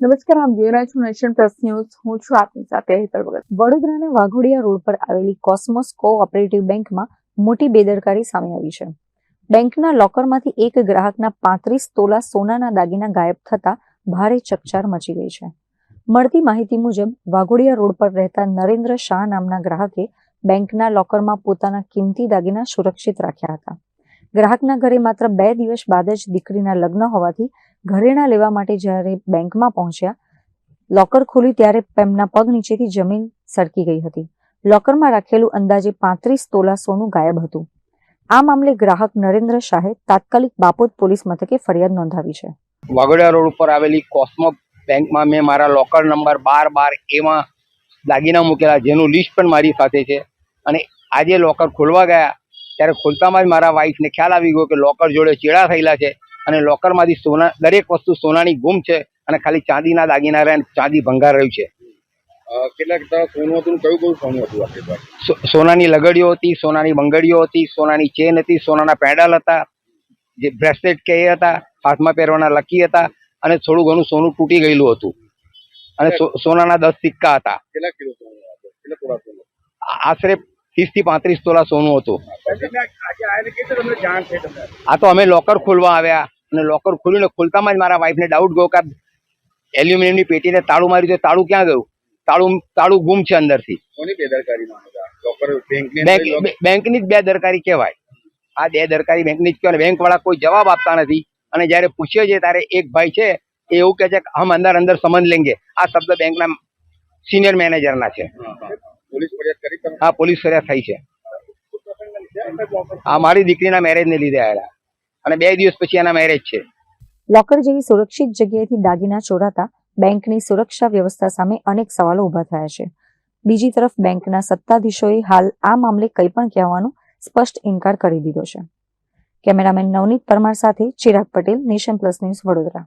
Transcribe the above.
નમસ્કાર આપ જોઈ રહ્યા નેશન પ્લસ ન્યૂઝ. હું છું આપની સાથે હેતલ ભગત. વડોદરાના વાઘોડિયા રોડ પર આવેલી કોસ્મોસ કોઓપરેટિવ બેંકમાં મોટી બેદરકારી સામે આવી છે. બેંકના લોકરમાંથી એક ગ્રાહકના પાંત્રીસ તોલા સોનાના દાગીના ગાયબ થતા ભારે ચકચાર મચી ગઈ છે. મળતી માહિતી મુજબ, વાઘોડિયા રોડ પર રહેતા નરેન્દ્ર શાહ નામના ગ્રાહકે બેંકના લોકરમાં પોતાના કિંમતી દાગીના સુરક્ષિત રાખ્યા હતા. ગ્રાહકના ઘરે માત્ર બે દિવસ બાદ જ દીકરીના લગ્ન હોવાથી ઘરેણા લેવા માટે જ્યારે બેંકમાં પહોંચ્યા, લોકર ખોલી ત્યારે તેમના પગ નીચેથી જમીન સરકી ગઈ હતી. લોકરમાં રાખેલું અંદાજે પાંત્રીસ તોલા સોનું ગાયબ હતું. આ મામલે ગ્રાહક નરેન્દ્ર શાહે તાત્કાલિક બાપોદ પોલીસ મથકે ફરિયાદ નોંધાવી છે. વાઘોડિયા રોડ ઉપર આવેલી કોસ્મો બેંકમાં મેં મારા લોકર નંબર બાર બાર એમાં દાગીના મૂકેલા જેનું લિસ્ટ પણ મારી સાથે છે. અને આજે લોકર ખોલવા ગયા, ત્યારે ખોલતામાં જ મારા વાઈફને ખ્યાલ આવી ગયો કે લોકર જોડે ચેડા થયેલા છે. અને લોકરમાંથી સોના દરેક વસ્તુ સોનાની ગુમ છે અને ખાલી ચાંદીના દાગીના રહ્યા ચાંદી ભંગાર રહ્યું છે કેટલાક સોનું હતું કયું કયું સોનું હતું આપણી પાસે સોનાની લગડીઓ હતી સોનાની બંગડીઓ હતી સોનાની ચેન હતી સોનાના પેડલ હતા જે બ્રેસલેટ કે એ હતા હાથમાં પહેરવાના લકી હતા અને થોડું ઘણું સોનું તૂટી ગયેલું હતું. અને સોનાના દસ સિક્કા હતા. આશરે ત્રીસથી પાંત્રીસ તોલા સોનું હતું. આ તો અમે લોકર ખોલવા આવ્યા. અને લોકર ખોલીને ખોલતામાં જ મારા વાઈફને ડાઉટ ગયો કે એલ્યુમિનિયમની પેટીને તાળું માર્યું તો તાળું ક્યાં ગયું? તાળું તાળું ગુમ છે અંદરથી. બેદરકારી બેંકની જ બે દરકારી કહેવાય. આ બે દરકારી બેંકની જ કહેવાય બેંક વાળા કોઈ જવાબ આપતા નથી. અને જ્યારે પૂછીએ છીએ ત્યારે એક ભાઈ છે? એ એવું કહે છે કે હમ અંદર અંદર સમજ લેંગે. આ શબ્દ બેંકના સિનિયર મેનેજરના છે. પોલીસ ફરિયાદ કરી આ પોલીસ ફરિયાદ થઈ છે. આ મારી દીકરીના મેરેજને લીધે આવેલા. અને બે દિવસ પછી એના મેરેજ છે. લોકર જેવી સુરક્ષિત જગ્યાએથી દાગીના ચોરાતા બેંકની સુરક્ષા વ્યવસ્થા સામે અનેક સવાલો ઊભા થયા છે. બીજી તરફ બેંકના સત્તાધીશોએ હાલ આ મામલે કંઈ પણ કહેવાનો સ્પષ્ટ ઇનકાર કરી દીધો છે. કેમેરામેન નવનીત પરમાર સાથે Chirag Patel, nation plus news Vadodara.